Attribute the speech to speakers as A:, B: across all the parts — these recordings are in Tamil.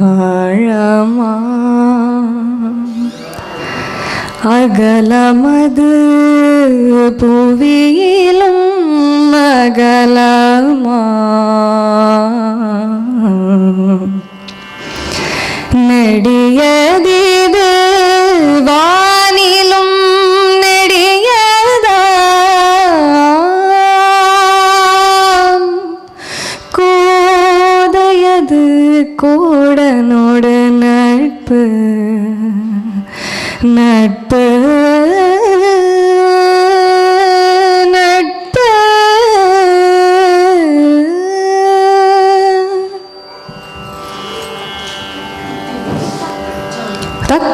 A: ஆழமா? அகலமது புவியிலும் அகலமா? நெடியதீது வானிலும் நெடியதாம். கோதையது கோடனோடு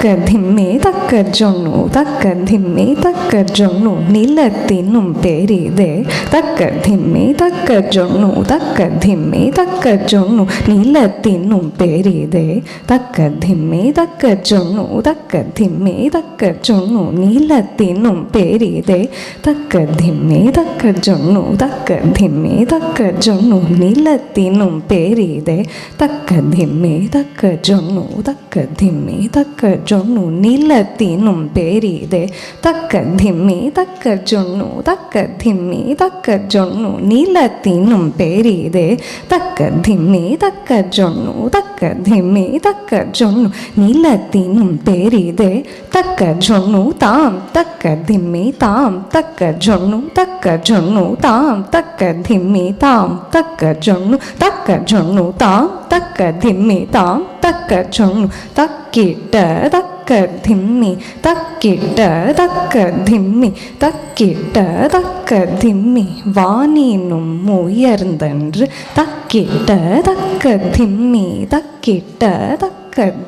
A: தக்க திம்மே தக்க ஜொண்ணு தக்க திம்மே தக்க ஜொண்ணு நிலத்தினும் பெரிதே தக்க திம்மே தக்க ஜொண்ணு தக்க திம்மே தக்க ஜொண்ணு நிலத்தினும் பெரிதே தக்க திம்மே தக்க ஜொண்ணு தக்க திம்மே தக்க ஜொண்ணு நிலத்தினும் பெரிதே தக்க திம்மே தக்க ஜொண்ணு தக்க திம்மே தக்க ஜொண்ணு நிலத்தினும் பெரிதே தக்க திம்மே தக்க ஜொண்ணு தக்க திம்மே தக்க ஜொண்ணு நிலத்தினும் பெரிதே தக்க திம்மி தக்க ஜொண்ணு தக்க திம்மி தக்க ஜொண்ணு நிலத்தினும் பெரிதே தக்க திம்மி தக்க ஜொண்ணு தக்க திம்மி தக்க ஜொண்ணு நிலத்தினும் பெரிதே தக்க ஜொண்ணு தாம் தக்க திம்மி தாம் தக்க ஜொண்ணு தக்க ஜொண்ணு தாம் தக்க திம்மி தாம் தக்க ஜொண்ணு தக்க ஜொண்ணு தாம் தக்க திம்மி தாம் தக்க சொன்னு தக்கிட்ட தக்க திம்மி தக்கிட்ட தக்க திம்மி தக்கிட்ட தக்க திம்மி வானினும் உயர்ந்தன்று தக்கிட்ட தக்க திம்மி தக்கிட்ட தக்க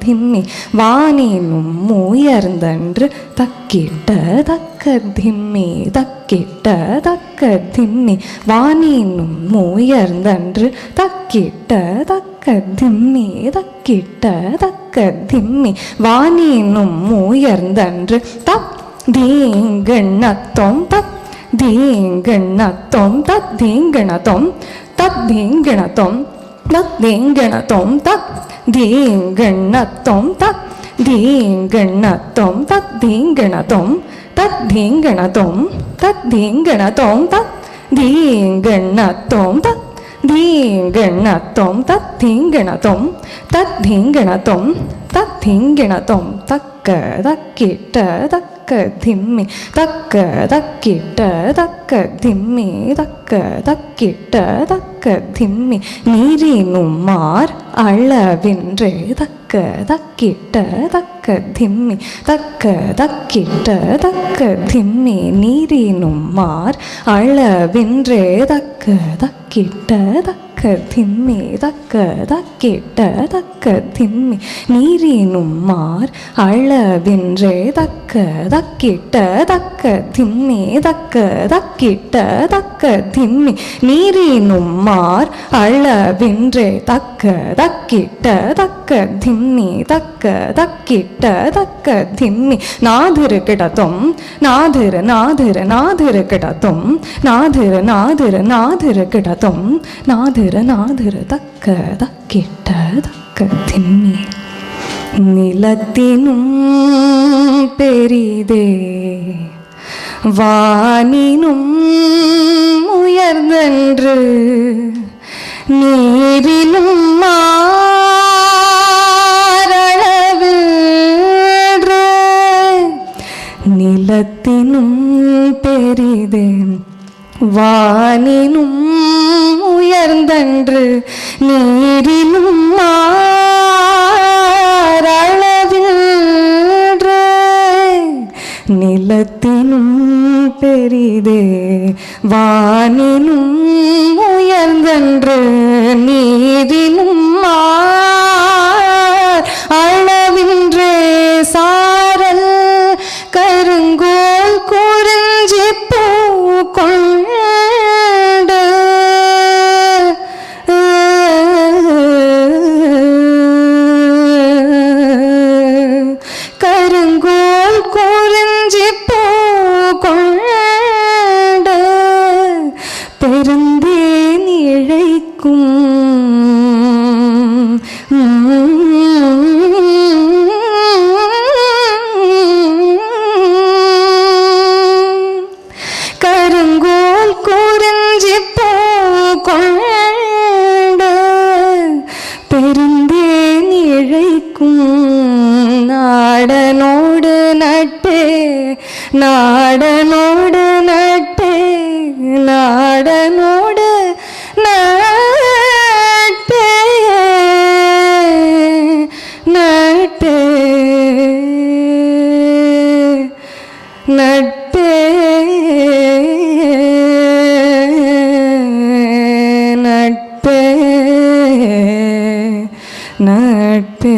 A: திம்மி வானினும் உயர்ந்தன்று தக்கிட்ட தக்க திம்மி தக்கிட்ட தக்க திம்மி வானினும் உயர்ந்தன்று தக்கிட்ட தக்க திம்மி தக்கிட்ட தக்க திம்மி வானினும் உயர்ந்தன்று தப் தீங்கண்ணத்தொம் தப் தீங்கண்ணத்தொம் தத் தீங்கணத்தொம் தத் தீங்கணத்தொம் தத் தீங்கணத்தொம் தத் தீங்கண்ணத்தொம் தத் தீங்கண்ணத்தொம் தத் தீங்கணத்தொம் தத் தீங்கணத்தொம் தத் ധീങ്കണത്വം തദ്ധീങ്കണത്വം തദ്ധീങ്കണത്വം തദ്ധീങ്കണത്വം തക്ക തക്കിട്ട് തക്ക தக்க தக்க திம்மி தக்க தக்கிட்ட தக்க திம்மி தக்க தக்கிட்ட தக்க திம்மி. நீரினும் மார் அளவின்றே தக்க தக்கிட்ட தக்க திம்மி. தக்க தக்கிட்ட தக்க திம்மி நீரினும் மார் அளவின்றே தக்க தக்கிட்ட தக்க தக்க திண்மே தக்க தக்கிட்ட தக்க திம்மி. நீரினும் மார் அளவின்றே தக்க தக்கிட்ட தக்க திண்மே தக்க தக்கிட்ட தக்க திம்மி. நீரினும் மார் அளவின்றே தக்க தக்கிட்ட தக்க திம்மி தக்க தக்கிட்ட தக்க திம்மி. நாதிரு கிடத்தும் நாதிரு நாதிரு நாதிரு கிடத்தும் நாதிரு நாதிரு நாதிரு கிடத்தும் நாதிரு நாதிரு தக்க தக்கிட்ட தக்க திண்ணி நிலத்தினும் பெரிதே வானினும் உயர்ந்தன்று நீரிலும் மாறளவு நிலத்தினும் பெரிதே வானினும் நீரிலும் நிலத்தினும் பெரிதே வானிலும் இருக்கும் நாடனோடு நட்பு நாடனோ நட்பே.